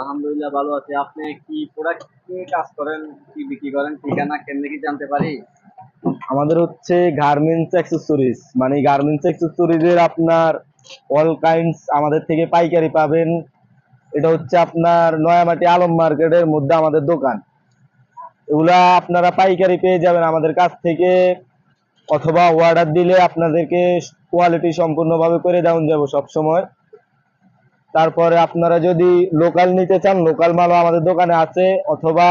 আলহামদুলিল্লাহ ভালো আছি। আপনি কি প্রোডাক্ট নিয়ে কাজ করেন? কি বিক্রি করেন? ঠিকানা কেমনে কি জানতে পারি? আমাদের হচ্ছে গার্মেন্টস অ্যাক্সেসরিজ মানে গার্মেন্টস অ্যাক্সেসরিজের আপনার অল কাইন্ডস আমাদের থেকে পাইকারি পাবেন। এটা হচ্ছে আপনার নয়ামাটি আলম মার্কেটের মধ্যে আমাদের দোকান। এগুলা আপনারা পাইকারি পেয়ে যাবেন আমাদের কাছ থেকে, অথবা অর্ডার দিলে আপনাদেরকে কোয়ালিটি সম্পূর্ণভাবে করে দেওয়া যাব সবসময়। তারপরে আপনারা যদি লোকাল নিতে চান লোকাল মালও আমাদের দোকানে আছে, অথবা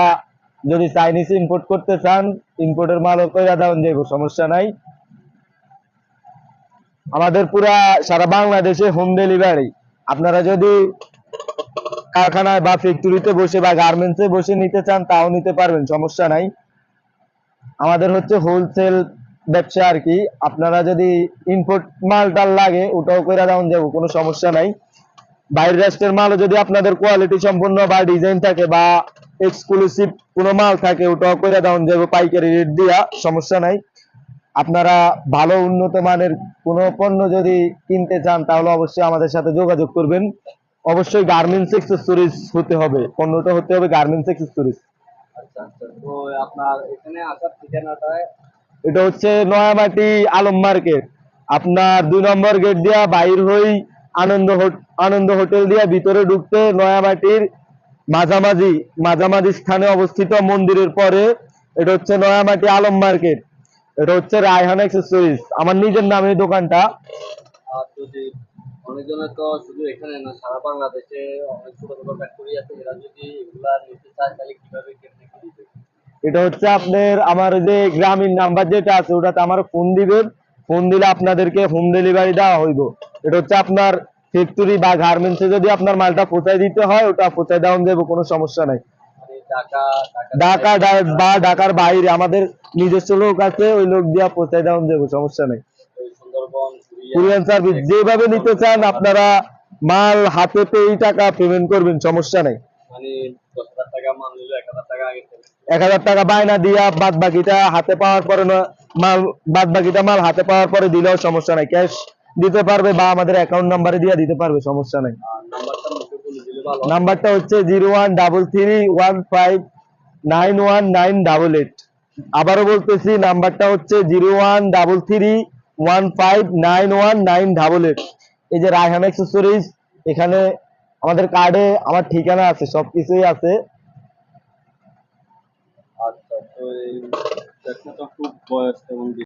যদি চাইনিজ ইম্পোর্ট করতে চান ইম্পোর্টের মালও কইরা দেওয়া যাব সমস্যা নাই। আমাদের পুরা সারা বাংলাদেশে হোম ডেলিভারি আপনারা যদি কারখানায় বা ফ্যাক্টরিতে বসে বা গার্মেন্টসে বসে নিতে চান, তাও নিতে পারবেন, সমস্যা নাই। আমাদের হচ্ছে হোলসেল ব্যবসা আর কি। আপনারা যদি ইম্পোর্ট মালটাল লাগে, ওটাও করে দেওয়া যাব কোনো সমস্যা নাই। বাইরের রাষ্ট্রের মালও যদি আপনাদের কোয়ালিটি সম্পূর্ণ বা ডিজাইন থাকে বা এক্সক্লুসিভ কোনো মাল থাকে ওটাও করে দেওয়া যাবে পাইকারি রেট দিয়া সমস্যা নাই। আপনারা ভালো উন্নত মানের কোনো পণ্য যদি কিনতে চান তাহলে অবশ্যই আমাদের সাথে যোগাযোগ করবেন। অবশ্যই গার্মেন্টস এক্সেসরিজ হতে হবে। পণ্যটা হতে হবে গার্মেন্টস এক্সেসরিজ আচ্ছা আচ্ছা। ঠিকানাটা এটা হচ্ছে নয়ামাটি আলম মার্কেট। আপনার দুই নম্বর গেট দিয়া বাইর হই আনন্দ আনন্দ হোটেল দিয়া ভিতরে ঢুকতে নয়ামাটির মাঝামাঝি মাঝামাঝি স্থানে অবস্থিত মন্দিরের পরে এটা হচ্ছে নয়ামাটি আলম মার্কেট। এটা হচ্ছে রায়হান অ্যাক্সেসরিজ আমার নিজের নামে দোকানটা। অনেকজনের তো শুধু এখানে না সারা বাংলাদেশে অনেক ছোট ছোট ফ্যাক্টরি আছে এরা যদি এগুলা নিতে চায় তাহলে কীভাবে কেমনে কি দিবে? এটা হচ্ছে আপনার আমার যে গ্রামীণ নাম্বার যেটা আছে ওটাতে আমার ফোন দিবেন। ফোন দিলে আপনাদেরকে হোম ডেলিভারি দেওয়া হইব। এটা হচ্ছে আপনার ফ্যাক্টরি বা গার্মেন্টসে যদি আপনার মালটা পৌঁছায় দিতে হয়, ওটা পৌঁছায় দেওয়া যাবে কোনো সমস্যা নাই। ঢাকা বা ঢাকার বাইরে, আমাদের নিজস্ব লোক আছে, ওই লোক দিয়া পৌঁছায় দেওয়া যাবে সমস্যা নাই। যেভাবে নিতে চান, আপনারা মাল হাতে পেয়েই টাকা পেমেন্ট করবেন, সমস্যা নাই। এক হাজার টাকা বায়না দিয়া বাদ বাকিটা হাতে পাওয়ার পরে মাল বাদ বাকিটা মাল হাতে পাওয়ার পরে দিলেও সমস্যা নাই। ক্যাশ দিতে পারবে বা আমাদের অ্যাকাউন্ট নাম্বারে দিয়ে দিতে পারবে সমস্যা নাই। নাম্বারটা হচ্ছে zero one double three one five nine one nine double eight. আবারও বলতেছি নাম্বারটা হচ্ছে zero one double three one five nine one nine double eight. এই যে রায়হান অ্যাক্সেসরিজ এখানে আমাদের কার্ডে আমার ঠিকানা আছে সবকিছুই আছে। আচ্ছা তো এই খুব বয়স এবং